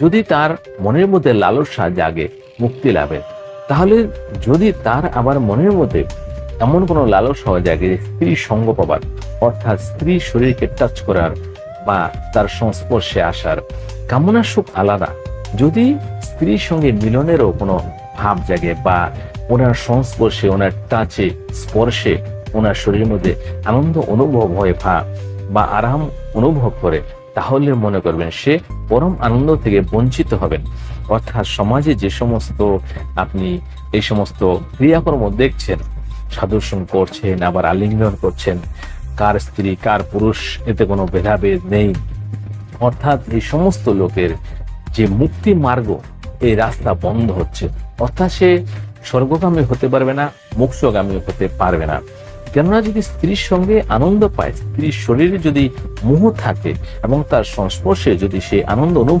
যদি তার মনের মধ্যে লালসা জাগে, মুক্তি লাভের তাহলে যদি তার আবার মনের মধ্যে এমন কোনো লালসা জাগে স্ত্রী সঙ্গ পাবার, অর্থাৎ স্ত্রী শরীরকে টাচ করার বা তার সংস্পর্শে আসার কামনা সুখ আলাদা। যদি স্ত্রীর সঙ্গে মিলনেরও কোনো ভাব জাগে বা ওনার সংস্পর্শে, ওনার টাচে স্পর্শে, ওনার শরীরের মধ্যে আনন্দ অনুভব হয় ভাব বা আরাম অনুভব করে তাহলে মনে করবেন সে পরম আনন্দ থেকে বঞ্চিত হবেন। অর্থাৎ সমাজে যে সমস্ত আপনি এই সমস্ত ক্রিয়াকর্ম দেখছেন সাদর্শন করছেন, আবার আলিঙ্গন করছেন, কার স্ত্রী, কার পুরুষ, এতে কোনো ভেদাভেদ নেই। অর্থাৎ এই সমস্ত লোকের যে মুক্তি মার্গ, এই রাস্তা বন্ধ হচ্ছে। অর্থাৎ সে স্বর্গগামী হতে পারবে না, মোক্ষগামী হতে পারবে না। কেননা যদি স্ত্রীর সঙ্গে আনন্দ পায়, স্ত্রীর শরীরে যদি মোহ থাকে এবং তার সংস্পর্শে যদি সে আনন্দ অনুভব